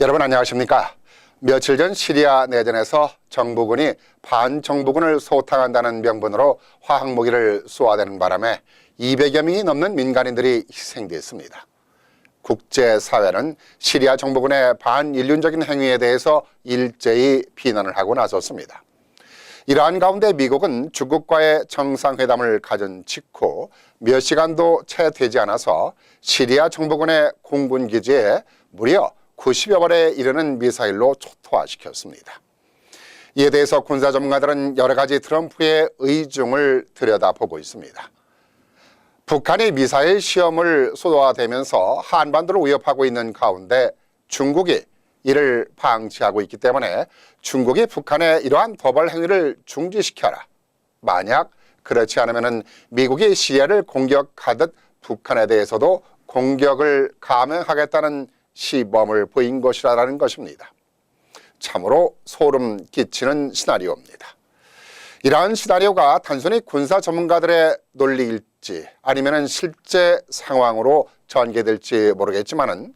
여러분 안녕하십니까? 며칠 전 시리아 내전에서 정부군이 반정부군을 소탕한다는 명분으로 화학무기를 쏘아대는 바람에 200여 명이 넘는 민간인들이 희생됐습니다. 국제사회는 시리아 정부군의 반인륜적인 행위에 대해서 일제히 비난을 하고 나섰습니다. 이러한 가운데 미국은 중국과의 정상회담을 가진 직후 몇 시간도 채 되지 않아서 시리아 정부군의 공군 기지에 무려 90여 발에 이르는 미사일로 초토화시켰습니다. 이에 대해서 군사 전문가들은 여러 가지 트럼프의 의중을 들여다보고 있습니다. 북한이 미사일 시험을 쏟아대면서 한반도를 위협하고 있는 가운데 중국이 이를 방치하고 있기 때문에 중국이 북한의 이러한 도발 행위를 중지시켜라. 만약 그렇지 않으면 미국이 시리아를 공격하듯 북한에 대해서도 공격을 감행하겠다는 시범을 보인 것이라는 것입니다. 참으로 소름 끼치는 시나리오입니다. 이러한 시나리오가 단순히 군사 전문가들의 논리일지 아니면 실제 상황으로 전개될지 모르겠지만은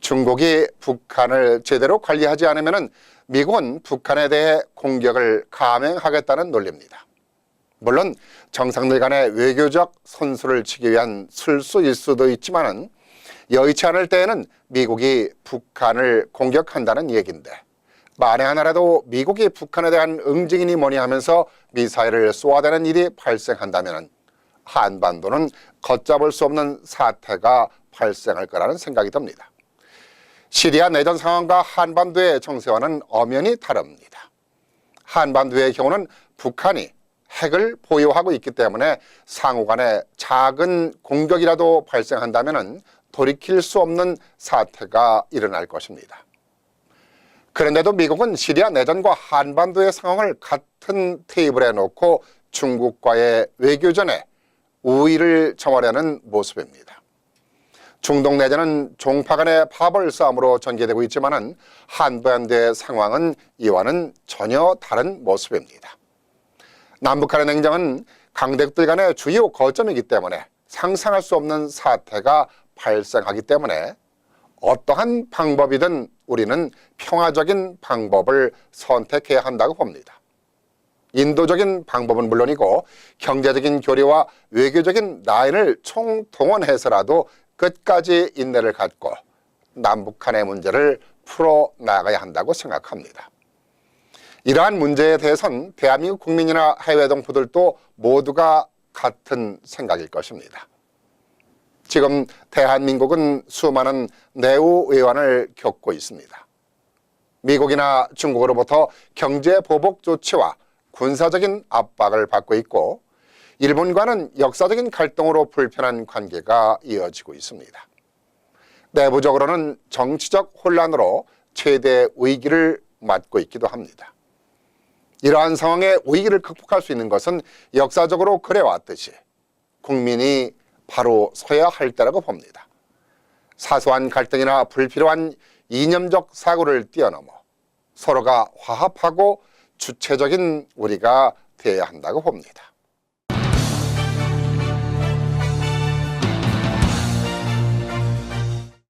중국이 북한을 제대로 관리하지 않으면 미국은 북한에 대해 공격을 감행하겠다는 논리입니다. 물론 정상들 간의 외교적 선수를 치기 위한 술수일 수도 있지만은 여의치 않을 때에는 미국이 북한을 공격한다는 얘기인데 만에 하나라도 미국이 북한에 대한 응징이니 뭐니 하면서 미사일을 쏘아대는 일이 발생한다면 한반도는 걷잡을 수 없는 사태가 발생할 거라는 생각이 듭니다. 시리아 내전 상황과 한반도의 정세와는 엄연히 다릅니다. 한반도의 경우는 북한이 핵을 보유하고 있기 때문에 상호 간에 작은 공격이라도 발생한다면 돌이킬 수 없는 사태가 일어날 것입니다. 그런데도 미국은 시리아 내전과 한반도의 상황을 같은 테이블에 놓고 중국과의 외교전에 우위를 점하려는 모습입니다. 중동 내전은 종파 간의 파벌 싸움으로 전개되고 있지만 한반도의 상황은 이와는 전혀 다른 모습입니다. 남북한의 냉정은 강대국들 간의 주요 거점이기 때문에 상상할 수 없는 사태가 발생하기 때문에 어떠한 방법이든 우리는 평화적인 방법을 선택해야 한다고 봅니다. 인도적인 방법은 물론이고 경제적인 교류와 외교적인 라인을 총동원해서라도 끝까지 인내를 갖고 남북한의 문제를 풀어 나가야 한다고 생각합니다. 이러한 문제에 대해선 대한민국 국민이나 해외 동포들도 모두가 같은 생각일 것입니다. 지금 대한민국은 수많은 내후 외환을 겪고 있습니다. 미국이나 중국으로부터 경제 보복 조치와 군사적인 압박을 받고 있고 일본과는 역사적인 갈등으로 불편한 관계가 이어지고 있습니다. 내부적으로는 정치적 혼란으로 최대 위기를 맞고 있기도 합니다. 이러한 상황의 위기를 극복할 수 있는 것은 역사적으로 그래왔듯이 국민이 바로 서야 할 때라고 봅니다. 사소한 갈등이나 불필요한 이념적 사고를 뛰어넘어 서로가 화합하고 주체적인 우리가 되어야 한다고 봅니다.